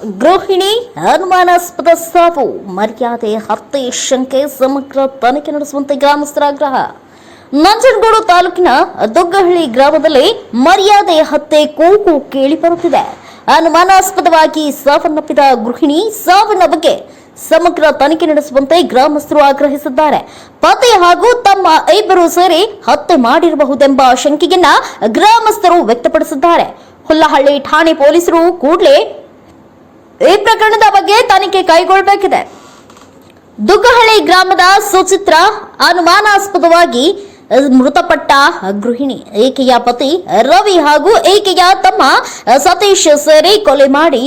ಗೃಹಿಣಿ ಅನುಮಾನಾಸ್ಪದ ಸಾವು, ಮರ್ಯಾದೆ, ಹತ್ಯೆ, ಶಂಕೆ ಸಮಗ್ರ ತನಿಖೆ ನಡೆಸುವಂತೆ ಗ್ರಾಮಸ್ಥರ ಆಗ್ರಹ ನಂಜನಗೂಡು ತಾಲೂಕಿನ ದೊಗ್ಗಹಳ್ಳಿ ಗ್ರಾಮದಲ್ಲಿ ಮರ್ಯಾದೆ, ಹತ್ಯೆ, ಕೂಗು ಕೇಳಿ ಬರುತ್ತಿದೆ. ಅನುಮಾನಾಸ್ಪದವಾಗಿ ಸಾವನ್ನಪ್ಪಿದ ಗೃಹಿಣಿ ಸಾವಿನ ಬಗ್ಗೆ ಸಮಗ್ರ ತನಿಖೆ ನಡೆಸುವಂತೆ ಗ್ರಾಮಸ್ಥರು ಆಗ್ರಹಿಸಿದ್ದಾರೆ. ಪತಿ ಹಾಗೂ ತಮ್ಮ ಇಬ್ಬರು ಸೇರಿ ಹತ್ಯೆ ಮಾಡಿರಬಹುದೆಂಬ ಶಂಕೆಯನ್ನ ಗ್ರಾಮಸ್ಥರು ವ್ಯಕ್ತಪಡಿಸಿದ್ದಾರೆ. ಹುಲ್ಲಹಳ್ಳಿ ಠಾಣೆ ಪೊಲೀಸರು ಕೂಡಲೇ ಈ ಪ್ರಕರಣದ ಬಗ್ಗೆ ತನಿಖೆ ಕೈಗೊಳ್ಳಬೇಕಿದೆ. ದುಗ್ಗಹಳ್ಳಿ ಗ್ರಾಮದ ಸುಚಿತ್ರ ಅನುಮಾನಾಸ್ಪದವಾಗಿ ಮೃತಪಟ್ಟ ಗೃಹಿಣಿ, ಈಕೆಯ ಪತಿ ರವಿ ಹಾಗೂ ಈಕೆಯ ತಮ್ಮ ಸತೀಶ್ ಸೇರಿ ಕೊಲೆ ಮಾಡಿ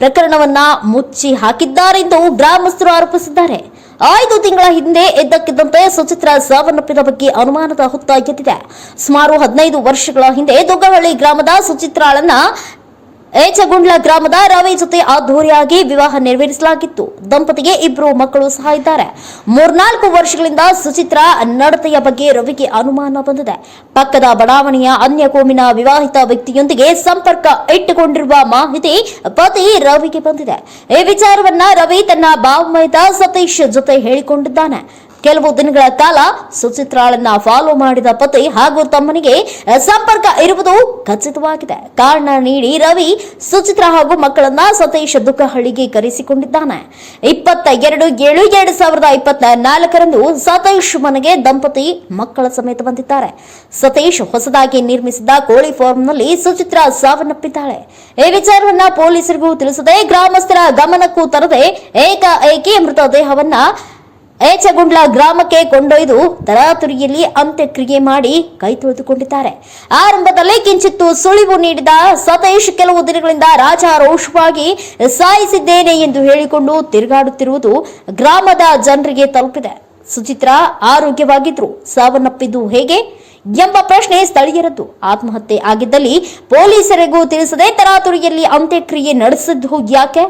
ಪ್ರಕರಣವನ್ನ ಮುಚ್ಚಿ ಹಾಕಿದ್ದಾರೆಂದು ಗ್ರಾಮಸ್ಥರು ಆರೋಪಿಸಿದ್ದಾರೆ. ಐದು ತಿಂಗಳ ಹಿಂದೆ ಇದ್ದಕ್ಕಿದ್ದಂತೆ ಸುಚಿತ್ರ ಸಾವನ್ನಪ್ಪಿದ ಬಗ್ಗೆ ಅನುಮಾನದ ಹೊತ್ತ ಎದ್ದಿದೆ. ಸುಮಾರು ಹದಿನೈದು ವರ್ಷಗಳ ಹಿಂದೆ ದುಗ್ಗಹಳ್ಳಿ ಗ್ರಾಮದ ಸುಚಿತ್ರಾಳನ್ನ ಏಚಗುಂಡ್ಲ ಗ್ರಾಮದ ರವಿ ಜೊತೆ ಅದ್ದೂರಿಯಾಗಿ ವಿವಾಹ ನೆರವೇರಿಸಲಾಗಿತ್ತು. ದಂಪತಿಗೆ ಇಬ್ಬರು ಮಕ್ಕಳು ಸಹ ಇದ್ದಾರೆ. ಮೂರ್ನಾಲ್ಕು ವರ್ಷಗಳಿಂದ ಸುಚಿತ್ರ ನಡತೆಯ ಬಗ್ಗೆ ರವಿಗೆ ಅನುಮಾನ ಬಂದಿದೆ. ಪಕ್ಕದ ಬಡಾವಣೆಯ ಅನ್ಯ ಕೋಮಿನ ವಿವಾಹಿತ ವ್ಯಕ್ತಿಯೊಂದಿಗೆ ಸಂಪರ್ಕ ಇಟ್ಟುಕೊಂಡಿರುವ ಮಾಹಿತಿ ಪತಿ ರವಿಗೆ ಬಂದಿದೆ. ಈ ವಿಚಾರವನ್ನ ರವಿ ತನ್ನ ಬಾವಮಯದ ಸತೀಶ್ ಜೊತೆ ಹೇಳಿಕೊಂಡಿದ್ದಾನೆ. ಕೆಲವು ದಿನಗಳ ಕಾಲ ಸುಚಿತ್ರಾಳನ್ನ ಫಾಲೋ ಮಾಡಿದ ಪತಿ ಹಾಗೂ ತಮ್ಮನಿಗೆ ಸಂಪರ್ಕ ಇರುವುದು ಖಚಿತವಾಗಿದೆ. ಕಾರಣ ನೀಡಿ ರವಿ ಸುಚಿತ್ರ ಹಾಗೂ ಮಕ್ಕಳನ್ನ ಸತೀಶ್ ದುಃಖಹಳ್ಳಿಗೆ ಕರೆಸಿಕೊಂಡಿದ್ದಾನೆ. ಇಪ್ಪತ್ತ ಎರಡು ಏಳು ಎರಡು ಸಾವಿರದ ಇಪ್ಪತ್ತ ನಾಲ್ಕರಂದು ಸತೀಶ್ ಮನೆಗೆ ದಂಪತಿ ಮಕ್ಕಳ ಸಮೇತ ಬಂದಿದ್ದಾರೆ. ಸತೀಶ್ ಹೊಸದಾಗಿ ನಿರ್ಮಿಸಿದ ಕೋಳಿ ಫಾರ್ಮ್ನಲ್ಲಿ ಸುಚಿತ್ರ ಸಾವನ್ನಪ್ಪಿದ್ದಾಳೆ. ಈ ವಿಚಾರವನ್ನ ಪೊಲೀಸರಿಗೂ ತಿಳಿಸದೆ ಗ್ರಾಮಸ್ಥರ ಗಮನಕ್ಕೂ ತರದೆ ಏಕಾಏಕಿ ಮೃತದೇಹವನ್ನ ಏಚಗುಂಡ್ಲ ಗ್ರಾಮಕ್ಕೆ ಕೊಂಡೊಯ್ದು ತರಾತುರಿಯಲ್ಲಿ ಅಂತ್ಯಕ್ರಿಯೆ ಮಾಡಿ ಕೈ ತೊಳೆದುಕೊಂಡಿದ್ದಾರೆ. ಆರಂಭದಲ್ಲಿ ಕಿಂಚಿತ್ತು ಸುಳಿವು ನೀಡಿದ ಸತೀಶ್ ಕೆಲವು ದಿನಗಳಿಂದ ರಾಜಾರೋಷವಾಗಿ ಸಾಯಿಸಿದ್ದೇನೆ ಎಂದು ಹೇಳಿಕೊಂಡು ತಿರುಗಾಡುತ್ತಿರುವುದು ಗ್ರಾಮದ ಜನರಿಗೆ ತಲುಪಿದೆ. ಸುಚಿತ್ರಾ ಆರೋಗ್ಯವಾಗಿದ್ರು ಸಾವನ್ನಪ್ಪಿದ್ದು ಹೇಗೆ ಎಂಬ ಪ್ರಶ್ನೆ ಸ್ಥಳೀಯರದ್ದು. ಆತ್ಮಹತ್ಯೆ ಆಗಿದ್ದಲ್ಲಿ ಪೊಲೀಸರಿಗೂ ತಿಳಿಸದೆ ತರಾತುರಿಯಲ್ಲಿ ಅಂತ್ಯಕ್ರಿಯೆ ನಡೆಸಿದ್ದು ಯಾಕೆ?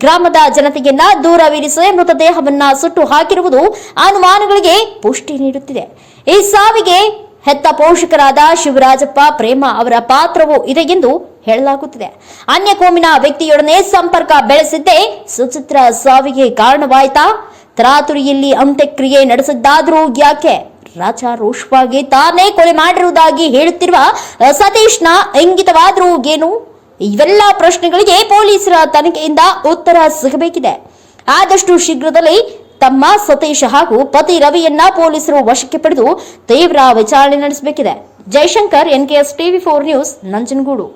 ಗ್ರಾಮದ ಜನತೆಯನ್ನ ದೂರವಿರಿಸದೆ ಮೃತದೇಹವನ್ನ ಸುಟ್ಟು ಹಾಕಿರುವುದು ಅನುಮಾನಗಳಿಗೆ ಪುಷ್ಟಿ ನೀಡುತ್ತಿದೆ. ಈ ಸಾವಿಗೆ ಹೆತ್ತ ಪೋಷಕರಾದ ಶಿವರಾಜಪ್ಪ ಪ್ರೇಮ ಅವರ ಪಾತ್ರವೂ ಇದೆ ಎಂದು ಹೇಳಲಾಗುತ್ತಿದೆ. ಅನ್ಯ ಕೋಮಿನ ವ್ಯಕ್ತಿಯೊಡನೆ ಸಂಪರ್ಕ ಬೆಳೆಸಿದ್ದೇ ಸುಚಿತ್ರ ಸಾವಿಗೆ ಕಾರಣವಾಯ್ತಾ? ತರಾತುರಿಯಲ್ಲಿ ಅಂತ್ಯಕ್ರಿಯೆ ನಡೆಸಿದ್ದಾದರೂ ಯಾಕೆ? ರಾಜ ರೋಷವಾಗಿ ತಾನೇ ಕೊಲೆ ಮಾಡಿರುವುದಾಗಿ ಹೇಳುತ್ತಿರುವ ಸತೀಶ್ನ ಇಂಗಿತವಾದರೂ ಏನು? ಇವೆಲ್ಲ ಪ್ರಶ್ನೆಗಳಿಗೆ ಪೊಲೀಸರ ತನಿಖೆಯಿಂದ ಉತ್ತರ ಸಿಗಬೇಕಿದೆ. ಆದಷ್ಟು ಶೀಘ್ರದಲ್ಲಿ ತಮ್ಮ ಸತೀಶ್ ಹಾಗೂ ಪತಿ ರವಿಯನ್ನ ಪೊಲೀಸರು ವಶಕ್ಕೆ ಪಡೆದು ತೀವ್ರ ವಿಚಾರಣೆ ನಡೆಸಬೇಕಿದೆ. Jaishankar, NKS TV four news, Nanjangud.